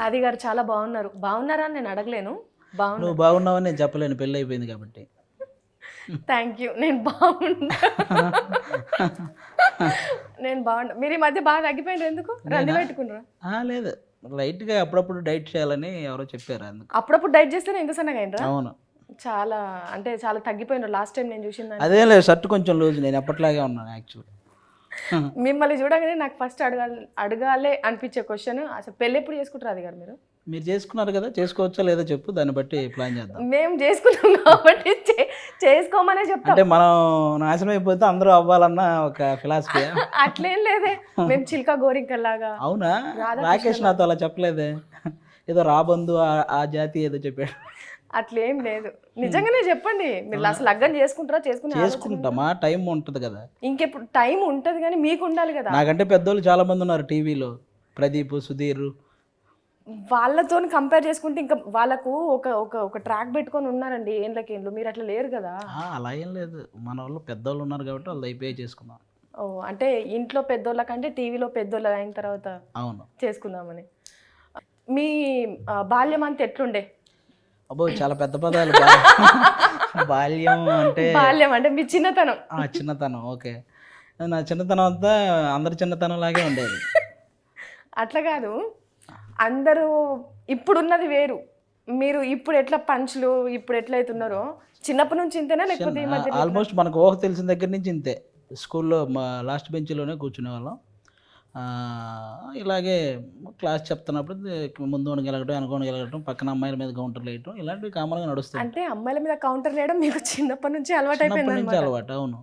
ఆది గారు చాలా బాగున్నారు. బాగున్నారా అని నేను అడగలేను. బాగున్నా నువ్వు బాగున్నావని నేను చెప్పలేను. పెళ్ళి అయిపోయింది కాబట్టి. థ్యాంక్ యూ నేను బాగున్నా. నేను బాగున్నా. మీరు ఈ మధ్య బాగా తగ్గిపోయినారు ఎందుకు? రంది పెట్టుకున్నారా? ఆ, లేదు. లైట్గా అప్పుడప్పుడు డైట్ చేయాలని ఎవరో చెప్పారు అందుకు. అప్పుడప్పుడు డైట్ చేస్తేనే ఎంత సన్నగా అయినరా? అవును. చాలా అంటే చాలా తగ్గిపోయినారు. లాస్ట్ టైం నేను చూసిందని అదే లేదు. షర్ట్ కొంచెం లూజ్. నేను ఎప్పటిలాగే ఉన్నాను యాక్చువల్ మిమ్మల్ని చూడగానే నాకు ఫస్ట్ అడగాలి అడగాలే అనిపించే క్వశ్చన్ అసలు పెళ్ళి ఎప్పుడు చేసుకుంటారు అది గారు మీరు? మీరు చేసుకున్నారు కదా చేసుకోవచ్చా లేదో చెప్పు దాన్ని బట్టి ప్లాన్ చేద్దాం. మేము చేసుకున్నాం కాబట్టి చేసుకోమనే చెప్తాం. అంటే మనం నాశనం అయిపోతే అందరూ అవ్వాలన్న ఒక ఫిలాసఫీ అట్లేం లేదే. మేము చిల్కా గోరింకల్లాగా. అవునా? రాకేష్ నాతో అలా చెప్పలేదే. ఏదో రాబందు ఆ జాతి ఏదో చెప్పాడు. అట్లేం లేదు. నిజంగానే చెప్పండి. మీరు అసలు లగ్గం చేసుకుంటారా చేసుకునే చేసుకుంటామా? టైం ఉంటుంది కదా. ఇంకెప్పుడు టైం ఉంటది కానీ మీకు ఉండాలి కదా. నాకంటే పెద్దోళ్ళు చాలా మంది ఉన్నారు టీవీలో. ప్రదీప్ సుధీర్. వాళ్ళతో కంపేర్ చేసుకుంటే ఇంకా వాళ్ళకు ఒక ఒక ఒక ట్రాక్ పెట్టుకొని ఉన్నారండి ఏండ్లకి ఏండ్లు. మీరు అట్లా లేరు కదా. అలా ఏం లేదు. మన వాళ్ళు పెద్దోళ్ళు ఉన్నారు కాబట్టి వాళ్ళు అయిపోయి చేసుకుందాం. ఓ అంటే ఇంట్లో పెద్దోళ్ళ కంటే టీవీలో పెద్దోళ్ళు అయిన తర్వాత అవును. చేసుకుందామని. మీ బాల్యం అంతా ఎట్లుండే? అబ్బో చాలా పెద్ద పదాలు. బాల్యం అంటే బాల్యం అంటే మీ చిన్నతనం. ఆ చిన్నతనం ఓకే. నా చిన్నతనం అంతా అందరి చిన్నతనం లాగే ఉండేది. అట్లా కాదు. అందరూ ఇప్పుడున్నది వేరు. మీరు ఇప్పుడు ఎట్లా పంచులు ఇప్పుడు ఎట్లా అవుతున్నారో చిన్నప్పటి నుంచి ఇంతేనా లేకపోతే ఆల్మోస్ట్ మనకు ఊహ తెలిసిన దగ్గర నుంచి ఇంతే. స్కూల్లో మా లాస్ట్ బెంచ్లోనే కూర్చునే వాళ్ళం ఇలాగే క్లాస్ చెప్తున్నప్పుడు ముందు గెలగటం వెనక గెలగటం పక్కన అమ్మాయిల మీద కౌంటర్లు వేయటం ఇలాంటివి కామన్గా నడుస్తాయి. అంటే అమ్మాయిల మీద కౌంటర్ వేయడం మీకు చిన్నప్పటి నుంచి అలవాటు చిన్నప్పటి అయిపోయింది నుంచి అలవాటు అవును.